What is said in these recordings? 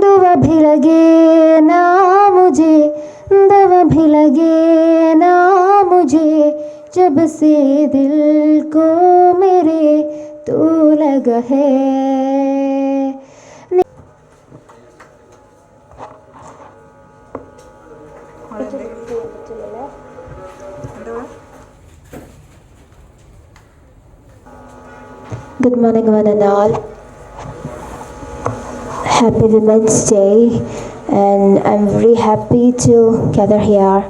दुआ भी लगे ना मुझे दवा भी लगे ना मुझे जब से दिल को मेरे तू लग है Good morning, one and all. Happy Women's Day, and I'm very happy to gather here.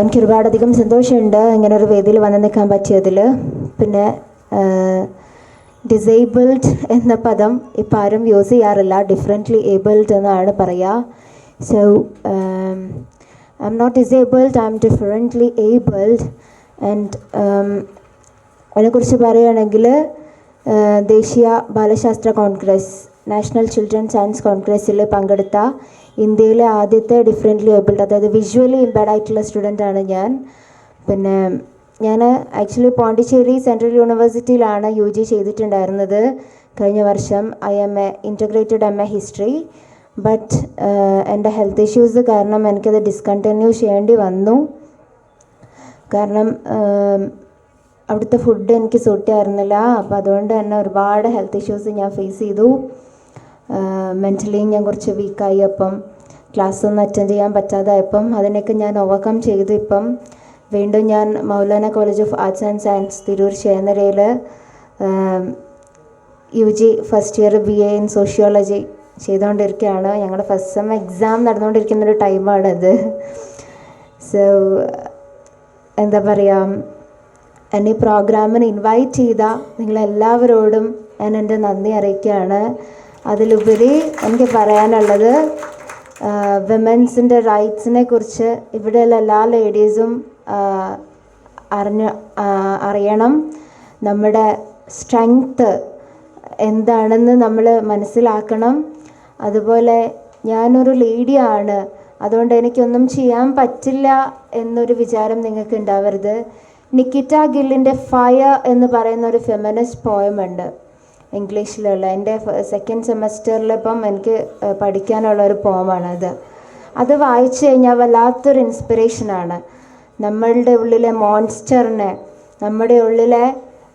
എനിക്ക് ഒരുപാടധികം സന്തോഷമുണ്ട് ഇങ്ങനെ ഒരു വേദിയിൽ വന്ന് നിൽക്കാൻ പറ്റിയതിൽ. പിന്നെ ഡിസേബിൾഡ് എന്ന പദം ഇപ്പം ആരും യൂസ് ചെയ്യാറില്ല. ഡിഫറെന്റ്ലി ഏബിൾഡ് എന്നാണ് പറയുക. So I'm not disabled I'm differently abled and അതിനെക്കുറിച്ച് പറയുകയാണെങ്കിൽ ദേശീയ ബാലശാസ്ത്ര കോൺഗ്രസ് നാഷണൽ ചിൽഡ്രൻ സയൻസ് കോൺഗ്രസ്സിൽ പങ്കെടുത്ത ഇന്ത്യയിലെ ആദ്യത്തെ ഡിഫറെന്റ്ലി ഏബിൾഡ് അതായത് വിഷ്വലി ഇമ്പയർഡ് ആയിട്ടുള്ള സ്റ്റുഡന്റാണ് ഞാൻ. പിന്നെ ഞാൻ ആക്ച്വലി പോണ്ടിച്ചേരി സെൻട്രൽ യൂണിവേഴ്സിറ്റിയിലാണ് യു ജി ചെയ്തിട്ടുണ്ടായിരുന്നത്. കഴിഞ്ഞ വർഷം I M A integrated M A history but എന്റെ ഹെൽത്ത് ഇഷ്യൂസ് കാരണം എനിക്കത് ഡിസ്കണ്ടിന്യൂ ചെയ്യേണ്ടി വന്നു. കാരണം അവിടുത്തെ ഫുഡ് എനിക്ക് സൂട്ട് ചെയ്യായിരുന്നില്ല അപ്പോൾ അതുകൊണ്ട് തന്നെ ഒരുപാട് ഹെൽത്ത് ഇഷ്യൂസ് ഞാൻ ഫേസ് ചെയ്തു. മെന്റലി ഞാൻ കുറച്ച് വീക്കായി അപ്പം ക്ലാസ് ഒന്നും അറ്റൻഡ് ചെയ്യാൻ പറ്റാതായപ്പം അതിനൊക്കെ ഞാൻ ഓവർകം ചെയ്ത്. ഇപ്പം വീണ്ടും ഞാൻ Maulana college of arts and science Tirur ചേന്നരയിൽ U G first year B A in sociology ചെയ്തുകൊണ്ടിരിക്കുകയാണ് ഞങ്ങളുടെ ഫസ്റ്റ് സെം എക്സാം നടന്നുകൊണ്ടിരിക്കുന്ന ഒരു ടൈമാണത് സോ എന്താ പറയുക എന്നെ പ്രോഗ്രാമിന് ഇൻവൈറ്റ് ചെയ്ത നിങ്ങളെല്ലാവരോടും ഞാൻ എന്റെ നന്ദി അറിയിക്കുകയാണ്. അതിലുപരി എനിക്ക് പറയാനുള്ളത് വിമൻസിന്റെ റൈറ്റ്സിനെ കുറിച്ച് ഇവിടെയുള്ള എല്ലാ ലേഡീസും അറിഞ്ഞ അറിയണം. നമ്മുടെ സ്ട്രെങ്ത്ത് എന്താണെന്ന് നമ്മൾ മനസ്സിലാക്കണം. അതുപോലെ ഞാനൊരു ലേഡിയാണ് അതുകൊണ്ട് എനിക്കൊന്നും ചെയ്യാൻ പറ്റില്ല എന്നൊരു വിചാരം നിങ്ങൾക്ക് ഉണ്ടാവരുത് നിക്കിറ്റ ഗില്ലിന്റെ ഫയർ എന്ന് പറയുന്ന ഒരു ഫെമിനിസ്റ്റ് പോയം ഉണ്ട്. ഇംഗ്ലീഷിലുള്ള. എന്റെ സെക്കൻഡ് സെമസ്റ്ററിൽ ഇപ്പം എനിക്ക് പഠിക്കാനുള്ള ഒരു പോമാണ് അത്. അത് വായിച്ചു കഴിഞ്ഞാൽ വല്ലാത്തൊരു ഇൻസ്പിറേഷനാണ് നമ്മളുടെ ഉള്ളിലെ മോൺസ്റ്ററിനെ നമ്മുടെ ഉള്ളിലെ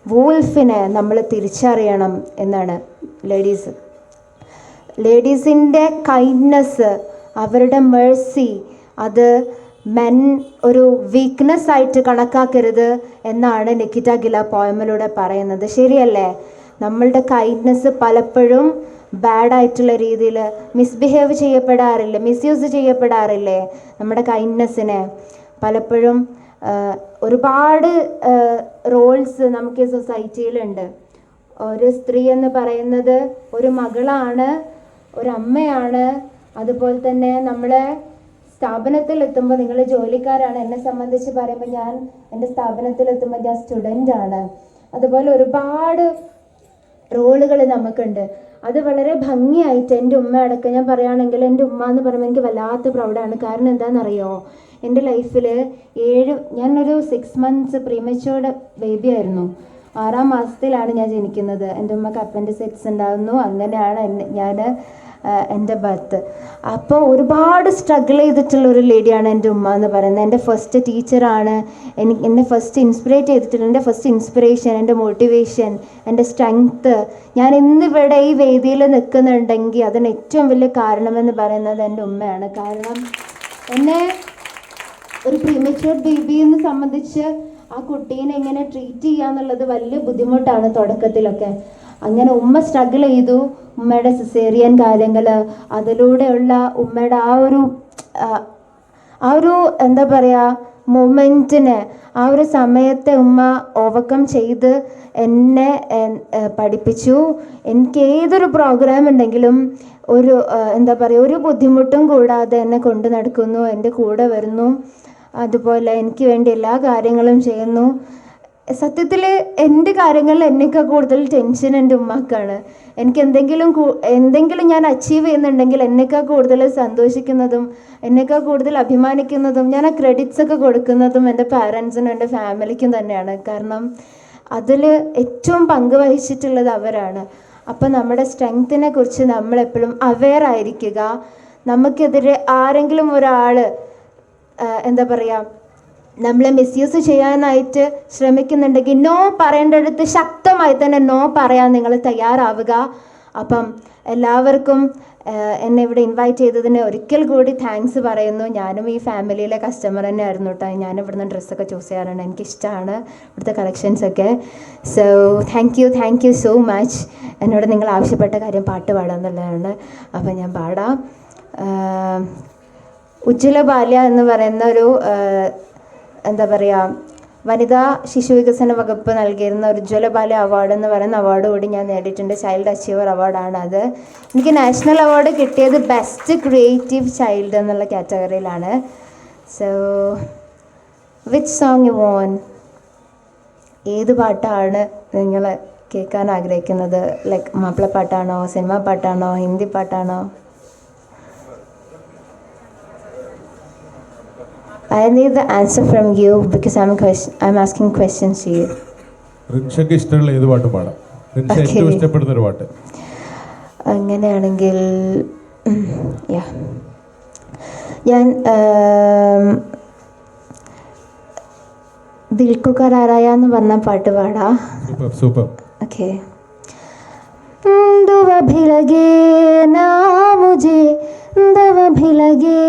വൂൾഫിനെ നമ്മൾ തിരിച്ചറിയണം എന്നാണ് ലേഡീസ് ലേഡീസിന്റെ കൈൻഡ്നെസ് അവരുടെ മേഴ്സി അത് മെൻ ഒരു വീക്ക്നെസ് ആയിട്ട് കണക്കാക്കരുത് എന്നാണ് നിക്കിറ്റ ഗില പോയമിലൂടെ പറയുന്നത്. ശരിയല്ലേ? നമ്മളുടെ കൈൻഡ്നെസ് പലപ്പോഴും ബാഡ് ആയിട്ടുള്ള രീതിയിൽ മിസ്ബിഹേവ് ചെയ്യപ്പെടാറില്ലേ മിസ്യൂസ് ചെയ്യപ്പെടാറില്ലേ? നമ്മുടെ കൈൻഡ്നെസ്സിനെ പലപ്പോഴും ഒരുപാട് റോൾസ് നമുക്ക് സൊസൈറ്റിയിലുണ്ട് ഒരു സ്ത്രീ എന്ന് പറയുന്നത് ഒരു മകളാണ് ഒരു അമ്മയാണ്. അതുപോലെ തന്നെ നമ്മളെ സ്ഥാപനത്തിൽ എത്തുമ്പോൾ നിങ്ങൾ ജോലിക്കാരാണ്. എന്നെ സംബന്ധിച്ച് പറയുമ്പോൾ ഞാൻ എന്റെ സ്ഥാപനത്തിൽ എത്തുമ്പോൾ ഞാൻ സ്റ്റുഡന്റ് ആണ്. അതുപോലെ ഒരുപാട് റോളുകൾ നമുക്കുണ്ട്. അത് വളരെ ഭംഗിയായിട്ട് എന്റെ ഉമ്മ അടക്കം ഞാൻ പറയുകയാണെങ്കിൽ എന്റെ ഉമ്മ എന്ന് പറയുമ്പോൾ എനിക്ക് വല്ലാത്ത പ്രൗഡാണ് കാരണം എന്താണെന്നറിയോ? എന്റെ ലൈഫിൽ ഏഴ് ഞാനൊരു സിക്സ് മന്ത്സ് പ്രീമച്ചോർഡ് ബേബി ആയിരുന്നു. ആറാം മാസത്തിലാണ് ഞാൻ ജനിക്കുന്നത്. എന്റെ ഉമ്മക്ക് അപ്പൻഡിസൈറ്റ്സ് ഉണ്ടാകുന്നു അങ്ങനെയാണ് ഞാൻ എന്റെ ബർത്ത് അപ്പോൾ ഒരുപാട് സ്ട്രഗിൾ ചെയ്തിട്ടുള്ള ഒരു ലേഡിയാണ് എന്റെ ഉമ്മ എന്ന് പറയുന്നത്. എന്റെ ഫസ്റ്റ് ടീച്ചറാണ് എനിക്ക് എന്നെ ഫസ്റ്റ് ഇൻസ്പിറേറ്റ് ചെയ്തിട്ടുള്ള എന്റെ ഫസ്റ്റ് ഇൻസ്പിറേഷൻ എന്റെ മോട്ടിവേഷൻ എന്റെ സ്ട്രെങ്ത്ത് ഞാൻ ഇന്നിവിടെ ഈ വേദിയിൽ നിൽക്കുന്നുണ്ടെങ്കിൽ അതിന് ഏറ്റവും വലിയ കാരണമെന്ന് പറയുന്നത് എന്റെ ഉമ്മയാണ്. കാരണം എന്നെ ഒരു പ്രീമച്ചുവർ ബേബിയെന്ന് സംബന്ധിച്ച് ആ കുട്ടീനെ എങ്ങനെ ട്രീറ്റ് ചെയ്യാന്നുള്ളത് വലിയ ബുദ്ധിമുട്ടാണ് തുടക്കത്തിലൊക്കെ. അങ്ങനെ ഉമ്മ സ്ട്രഗിൾ ചെയ്തു. ഉമ്മയുടെ സിസേറിയൻ കാര്യങ്ങൾ അതിലൂടെയുള്ള ഉമ്മയുടെ ആ ഒരു ആ, ഒരു എന്താ പറയുക മൊമെന്റിന് ആ ഒരു സമയത്തെ ഉമ്മ ഓവർകം ചെയ്ത് എന്നെ പഠിപ്പിച്ചു. എനിക്ക് ഏതൊരു പ്രോഗ്രാം ഉണ്ടെങ്കിലും ഒരു എന്താ പറയുക ഒരു ബുദ്ധിമുട്ടും കൂടാതെ എന്നെ കൊണ്ടു നടക്കുന്നു എന്റെ കൂടെ വരുന്നു. അതുപോലെ എനിക്ക് വേണ്ടി എല്ലാ കാര്യങ്ങളും ചെയ്യുന്നു. സത്യത്തിൽ എന്റെ കാര്യങ്ങളിൽ എന്നേക്കാൾ കൂടുതൽ ടെൻഷൻ എന്റെ ഉമ്മാക്കാണ്. എനിക്ക് എന്തെങ്കിലും എന്തെങ്കിലും ഞാൻ അച്ചീവ് ചെയ്യുന്നുണ്ടെങ്കിൽ എന്നേക്കാൾ കൂടുതൽ സന്തോഷിക്കുന്നതും എന്നേക്കാൾ കൂടുതൽ അഭിമാനിക്കുന്നതും ഞാൻ ആ ക്രെഡിറ്റ്സ് ഒക്കെ കൊടുക്കുന്നതും എന്റെ പാരൻസിനും എന്റെ ഫാമിലിക്കും തന്നെയാണ്. കാരണം അതിൽ ഏറ്റവും പങ്ക് വഹിച്ചിട്ടുള്ളത് അവരാണ്. അപ്പം നമ്മുടെ സ്ട്രെങ്ത്തിനെ കുറിച്ച് നമ്മളെപ്പോഴും അവെയർ ആയിരിക്കുക. നമുക്കെതിരെ ആരെങ്കിലും ഒരാൾ എന്താ പറയുക നമ്മളെ മിസ്യൂസ് ചെയ്യാനായിട്ട് ശ്രമിക്കുന്നുണ്ടെങ്കിൽ നോ പറയേണ്ടടുത്ത് ശക്തമായി തന്നെ നോ പറയാൻ നിങ്ങൾ തയ്യാറാവുക. അപ്പം എല്ലാവർക്കും എന്നെ ഇവിടെ ഇൻവൈറ്റ് ചെയ്തതിന് ഒരിക്കൽ കൂടി താങ്ക്സ് പറയുന്നു. ഞാനും ഈ ഫാമിലിയിലെ കസ്റ്റമർ തന്നെ ആയിരുന്നു കേട്ടോ ഞാൻ ഇവിടുന്ന് ഡ്രസ്സൊക്കെ ചൂസ് ചെയ്യാറുണ്ട്. എനിക്കിഷ്ടമാണ് ഇവിടുത്തെ കളക്ഷൻസ് ഒക്കെ. So thank you thank you so much എന്നോട് നിങ്ങൾ ആവശ്യപ്പെട്ട കാര്യം പാട്ട് പാടാന്നുള്ളതാണ് അപ്പം ഞാൻ പാടാം. ഉജ്ജ്വല ബാല്യ എന്ന് പറയുന്ന ഒരു എന്താ പറയുക വനിതാ ശിശു വികസന വകുപ്പ് നൽകിയിരുന്ന ഒരു ഉജ്ജ്വല ബാല്യ അവാർഡ് എന്ന് പറയുന്ന അവാർഡ് കൂടി ഞാൻ നേടിയിട്ടുണ്ട്. ചൈൽഡ് അച്ചീവർ അവാർഡാണ് അത് എനിക്ക് നാഷണൽ അവാർഡ് കിട്ടിയത് ബെസ്റ്റ് ക്രിയേറ്റീവ് ചൈൽഡ് എന്നുള്ള കാറ്റഗറിയിലാണ്. So which song you won ഏത് പാട്ടാണ് നിങ്ങൾ കേൾക്കാൻ ആഗ്രഹിക്കുന്നത്? ലൈക്ക് മാപ്പിളപ്പാട്ടാണോ സിനിമ പാട്ടാണോ ഹിന്ദി പാട്ടാണോ? I need the answer from you because I'm question, I'm asking questions to you. റിൻഷയ്ക്ക് ഇഷ്ടമുള്ള ഏത് പാട്ടും പാടാം. റിൻഷ ഏറ്റവും ഇഷ്ടപ്പെടുന്ന ഒരു പാട്ട്. അങ്ങനെയാണെങ്കിൽ ഞാൻ ദിൽക്കുകാരായ എന്ന് പറഞ്ഞ പാട്ട് പാടാ. സൂപ്പർ ഓക്കെ ദുവ ഭിലഗേ നാ മുജേ ദുവ ഭിലഗേ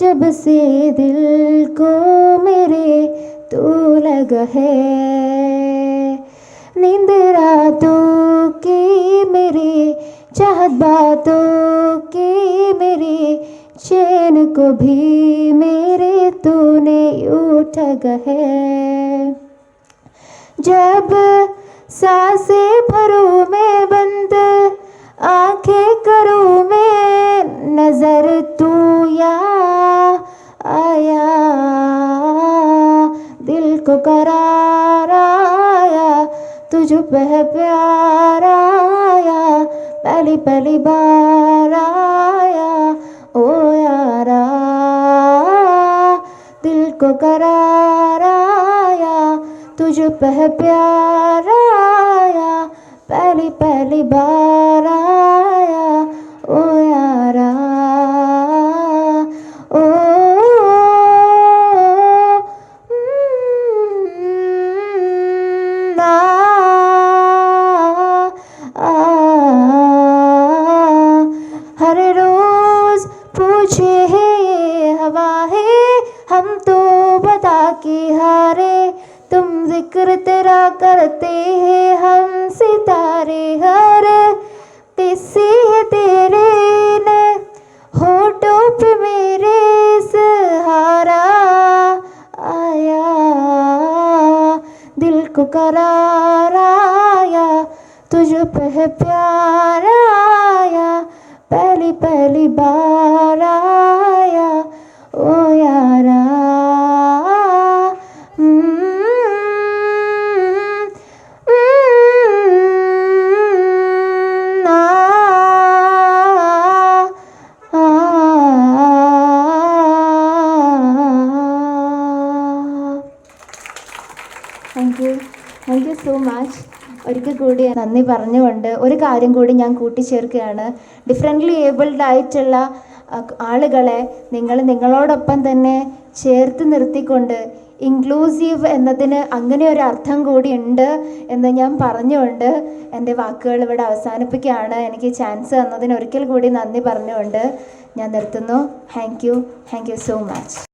जब से दिल को मेरे तू लगा है। नींद रातों की मेरी, चाहत बातों की मेरी, चैन को भी मेरे तूने यूँ ठगा है। जब साँसें भरूं मैं बंद, आँखें करूँ मैं नज़र तू या आया। दिल को करार आया, तुझ पे है प्यार आया। पहली पहली बार आया, ओ यारा। दिल को करार आया, तुझ पे प्यार आया। पहली पहली बार आया। 나 दिल को करार आया तुझ पे है प्यार आया पहली पहली बार സോ മച്ച് ഒരിക്കൽ കൂടി നന്ദി പറഞ്ഞുകൊണ്ട് ഒരു കാര്യം കൂടി ഞാൻ കൂട്ടിച്ചേർക്കുകയാണ്. ഡിഫറെന്റ്ലി ഏബിൾഡ് ആയിട്ടുള്ള ആളുകളെ നിങ്ങൾ നിങ്ങളോടൊപ്പം തന്നെ ചേർത്ത് നിർത്തിക്കൊണ്ട് ഇൻക്ലൂസീവ് എന്നതിന് അങ്ങനെ ഒരു അർത്ഥം കൂടി ഉണ്ട് എന്ന് ഞാൻ പറഞ്ഞുകൊണ്ട് എന്റെ വാക്കുകൾ ഇവിടെ അവസാനിപ്പിക്കുകയാണ്. എനിക്ക് ചാൻസ് തന്നതിന് ഒരിക്കൽ കൂടി നന്ദി പറഞ്ഞുകൊണ്ട് ഞാൻ നിർത്തുന്നു. Thank you thank you so much